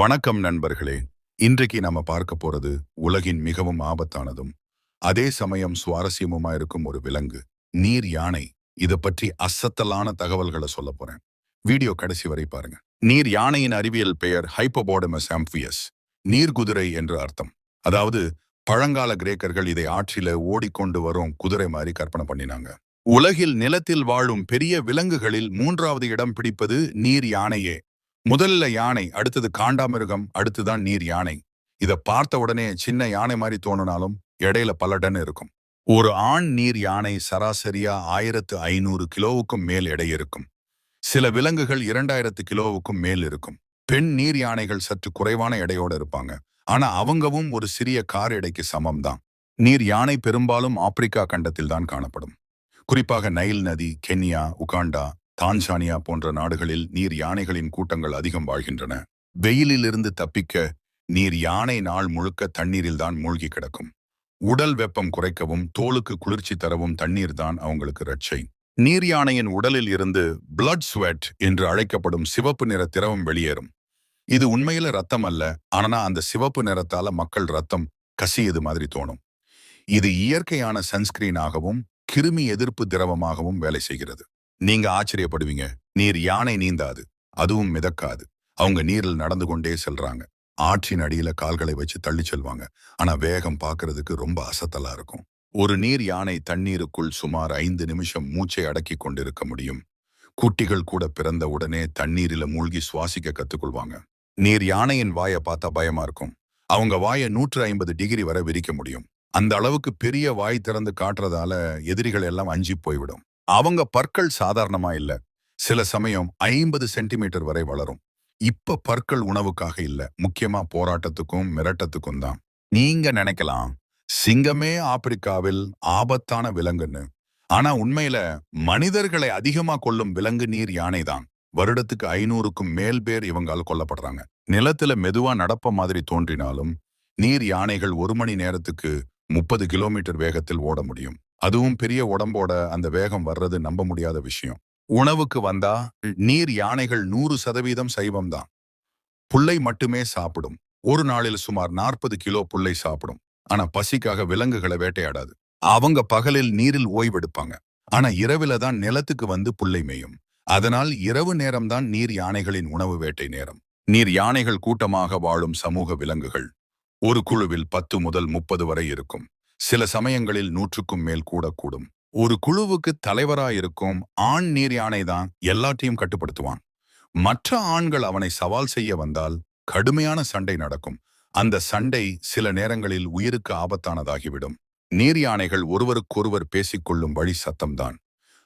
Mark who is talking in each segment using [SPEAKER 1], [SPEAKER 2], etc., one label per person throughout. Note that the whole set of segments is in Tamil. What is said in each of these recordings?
[SPEAKER 1] வணக்கம் நண்பர்களே. இன்றைக்கு நாம பார்க்க போறது உலகின் மிகவும் ஆபத்தானதும் அதே சமயம் சுவாரஸ்யமுமா இருக்கும் ஒரு விலங்கு நீர் யானை. இத பற்றி அசத்தலான தகவல்களை சொல்ல போறேன். வீடியோ கடைசி வரை பாருங்க. நீர் யானையின் அறிவியல் பெயர் ஹைப்போபோடமஸ் ஆம்பியஸ் நீர்குதிரை என்று அர்த்தம். அதாவது பழங்கால கிரேக்கர்கள் இதை ஆற்றில ஓடிக்கொண்டு வரும் குதிரை மாதிரி கற்பனை பண்ணினாங்க. உலகில் நிலத்தில் வாழும் பெரிய விலங்குகளில் மூன்றாவது இடம் பிடிப்பது நீர் யானையே. முதல்ல யானை அடுத்தது காண்டாமிருகம் அடுத்துதான் நீர் யானை. இதை பார்த்த உடனே சின்ன யானை மாதிரி தோணுனாலும் இடையில பல டன் இருக்கும். ஒரு ஆண் நீர் யானை சராசரியா ஆயிரத்து ஐநூறு கிலோவுக்கும் மேல் எடை இருக்கும். சில விலங்குகள் இரண்டாயிரத்து கிலோவுக்கும் மேல் இருக்கும். பெண் நீர் யானைகள் சற்று குறைவான எடையோட இருப்பாங்க. ஆனா அவங்கவும் ஒரு சிறிய கார் எடைக்கு சமம் தான் நீர் யானை பெரும்பாலும் ஆப்பிரிக்கா கண்டத்தில் தான் காணப்படும். குறிப்பாக நைல் நதி கென்யா உகாண்டா தான்சானியா போன்ற நாடுகளில் நீர் யானைகளின் கூட்டங்கள் அதிகம் வாழ்கின்றன. வெயிலிலிருந்து தப்பிக்க நீர் யானை நாள் முழுக்க தண்ணீரில்தான் மூழ்கி கிடக்கும். உடல் வெப்பம் குறைக்கவும் தோலுக்கு குளிர்ச்சி தரவும் தண்ணீர் தான் அவங்களுக்கு ரட்சை. நீர் யானையின் உடலில் இருந்து பிளட் ஸ்வெட் என்று அழைக்கப்படும் சிவப்பு நிற திரவம் வெளியேறும். இது உண்மையில ரத்தம் அல்ல ஆனா அந்த சிவப்பு நிறத்தால மக்கள் ரத்தம் கசியது மாதிரி தோணும். இது இயற்கையான சன்ஸ்கிரீனாகவும் கிருமி எதிர்ப்பு திரவமாகவும் வேலை செய்கிறது. நீங்க ஆச்சரியப்படுவீங்க. நீர் யானை நீந்தாது. அதுவும் மிதக்காது. அவங்க நீரில் நடந்து கொண்டே செல்றாங்க. ஆற்றின் அடியில கால்களை வச்சு தள்ளி செல்வாங்க. ஆனா வேகம் பாக்குறதுக்கு ரொம்ப அசத்தலா இருக்கும். ஒரு நீர் யானை தண்ணீருக்குள் சுமார் ஐந்து நிமிஷம் மூச்சை அடக்கி கொண்டிருக்க முடியும். குட்டிகள் கூட பிறந்த உடனே தண்ணீரில மூழ்கி சுவாசிக்க கத்துக்கொள்வாங்க. நீர் யானையின் வாயை பார்த்தா பயமா இருக்கும். அவங்க வாயை நூற்று ஐம்பது டிகிரி வரை விரிக்க முடியும். அந்த அளவுக்கு பெரிய வாய் திறந்து காட்டுறதால எதிரிகள் எல்லாம் அஞ்சி போய்விடும். அவங்க பற்கள் சாதாரணமா இல்ல. சில சமயம் ஐம்பது சென்டிமீட்டர் வரை வளரும். இப்ப பற்கள் உணவுக்காக இல்ல. முக்கியமா போராட்டத்துக்கும் மிரட்டத்துக்கும் தான். நீங்க நினைக்கலாம் சிங்கமே ஆப்பிரிக்காவில் ஆபத்தான விலங்குன்னு. ஆனா உண்மையில மனிதர்களை அதிகமா கொள்ளும் விலங்கு நீர் யானை தான். வருடத்துக்கு ஐநூறுக்கும் மேல் பேர் இவங்கால் கொல்லப்படுறாங்க. நிலத்துல மெதுவா நடப்ப மாதிரி தோன்றினாலும் நீர் யானைகள் ஒரு மணி நேரத்துக்கு முப்பது கிலோமீட்டர் வேகத்தில் ஓட முடியும். அதுவும் பெரிய உடம்போட அந்த வேகம் வர்றது நம்ப முடியாத விஷயம். உணவுக்கு வந்தா நீர் யானைகள் நூறு சதவீதம் சைவம் தான். புல்லை மட்டுமே சாப்பிடும். ஒரு நாளில் சுமார் நாற்பது கிலோ புல்லை சாப்பிடும். ஆனா பசிக்காக விலங்குகளை வேட்டையாடாது. அவங்க பகலில் நீரில் ஓய்வெடுப்பாங்க. ஆனா இரவில தான் நிலத்துக்கு வந்து புல்லை மேயும். அதனால் இரவு நேரம்தான் நீர் யானைகளின் உணவு வேட்டை நேரம். நீர் யானைகள் கூட்டமாக வாழும் சமூக விலங்குகள். ஒரு குழுவில் பத்து முதல் முப்பது வரை இருக்கும். சில சமயங்களில் நூற்றுக்கும் மேல் கூடக்கூடும். ஒரு குழுவுக்கு தலைவராயிருக்கும் ஆண் நீர் யானை தான் எல்லாத்தையும் கட்டுப்படுத்துவான். மற்ற ஆண்கள் அவனை சவால் செய்ய வந்தால் கடுமையான சண்டை நடக்கும். அந்த சண்டை சில நேரங்களில் உயிருக்கு ஆபத்தானதாகிவிடும். நீர் யானைகள் ஒருவருக்கொருவர் பேசிக்கொள்ளும் வழி சத்தம்தான்.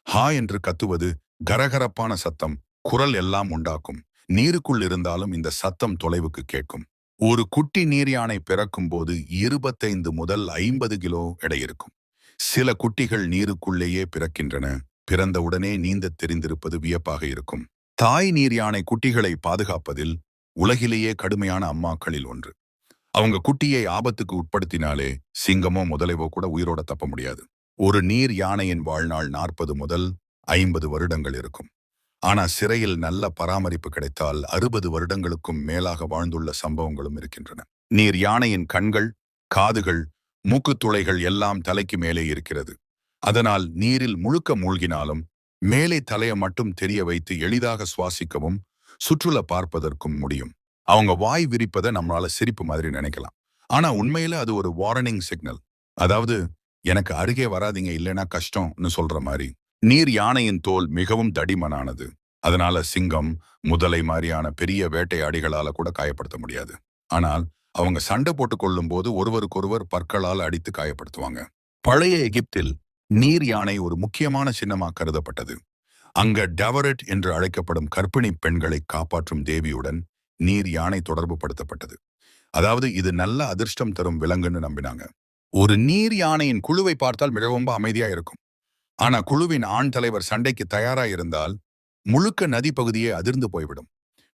[SPEAKER 1] ஹா என்று கத்துவது கரகரப்பான சத்தம் குரல் எல்லாம் உண்டாக்கும். நீருக்குள் இருந்தாலும் இந்த சத்தம் தொலைவுக்கு கேட்கும். ஒரு குட்டி நீர் யானை பிறக்கும் போது இருபத்தைந்து முதல் ஐம்பது கிலோ எடை இருக்கும். சில குட்டிகள் நீருக்குள்ளேயே பிறக்கின்றன. பிறந்தவுடனே நீந்த தெரிந்திருப்பது வியப்பாக இருக்கும். தாய் நீர் யானை குட்டிகளை பாதுகாப்பதில் உலகிலேயே கடுமையான அம்மாக்களில் ஒன்று. அவங்க குட்டியை ஆபத்துக்கு உட்படுத்தினாலே சிங்கமோ முதலைவோ கூட உயிரோட தப்ப முடியாது. ஒரு நீர் யானையின் வாழ்நாள் நாற்பது முதல் ஐம்பது வருடங்கள் இருக்கும். ஆனா சிறையில் நல்ல பராமரிப்பு கிடைத்தால் அறுபது வருடங்களுக்கும் மேலாக வாழ்ந்துள்ள சம்பவங்களும் இருக்கின்றன. நீர் யானையின் கண்கள் காதுகள் மூக்குத்துளைகள் எல்லாம் தலைக்கு மேலே இருக்கிறது. அதனால் நீரில் முழுக்க மூழ்கினாலும் மேலே தலையை மட்டும் தெரிய வைத்து எளிதாக சுவாசிக்கவும் சுற்றுலா பார்ப்பதற்கும் முடியும். அவங்க வாய் விரிப்பதை நம்மளால சிரிப்பு மாதிரி நினைக்கலாம். ஆனா உண்மையில அது ஒரு வார்னிங் சிக்னல் அதாவது எனக்கு அருகே வராதிங்க இல்லைன்னா கஷ்டம்னு சொல்ற மாதிரி. நீர் யானையின் தோல் மிகவும் தடிமனானது. அதனால சிங்கம் முதலை மாதிரியான பெரிய வேட்டையாடிகளால கூட காயப்படுத்த முடியாது. ஆனால் அவங்க சண்டை போட்டு கொள்ளும் போது ஒருவருக்கொருவர் பற்களால் அடித்து காயப்படுத்துவாங்க. பழைய எகிப்தில் நீர் யானை ஒரு முக்கியமான சின்னமா கருதப்பட்டது. அங்க டவரட் என்று அழைக்கப்படும் கர்ப்பிணி பெண்களை காப்பாற்றும் தேவியுடன் நீர் யானை தொடர்பு படுத்தப்பட்டது. அதாவது இது நல்ல அதிர்ஷ்டம் தரும் விலங்குன்னு நம்பினாங்க. ஒரு நீர் யானையின் குழுவை பார்த்தால் மிகவும் அமைதியா இருக்கும். ஆனா குழுவின் ஆண் தலைவர் சண்டைக்கு தயாரா இருந்தால் முழுக்க நதி பகுதியே அதிர்ந்து போய்விடும்.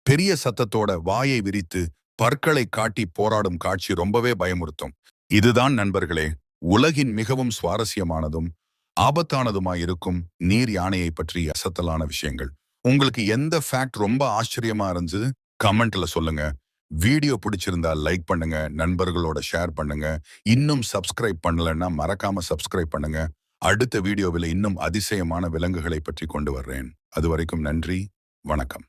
[SPEAKER 1] பெரிய சத்தத்தோட வாயை விரித்து பற்களை காட்டி போராடும் காட்சி ரொம்பவே பயமுறுத்தும். இதுதான் நண்பர்களே உலகின் மிகவும் சுவாரஸ்யமானதும் ஆபத்தானதுமாயிருக்கும் நீர் யானையை பற்றி அசத்தலான விஷயங்கள். உங்களுக்கு எந்த ஃபேக்ட் ரொம்ப ஆச்சரியமா இருந்தது? கமெண்ட்ல சொல்லுங்க. வீடியோ பிடிச்சிருந்தா லைக் பண்ணுங்க நண்பர்களோட ஷேர் பண்ணுங்க. இன்னும் சப்ஸ்கிரைப் பண்ணலன்னா மறக்காம சப்ஸ்கிரைப் பண்ணுங்க. அடுத்த வீடியோவில் இன்னும் அதிசயமான விலங்குகளை பற்றி கொண்டு வர்றேன். அது வரைக்கும் நன்றி வணக்கம்.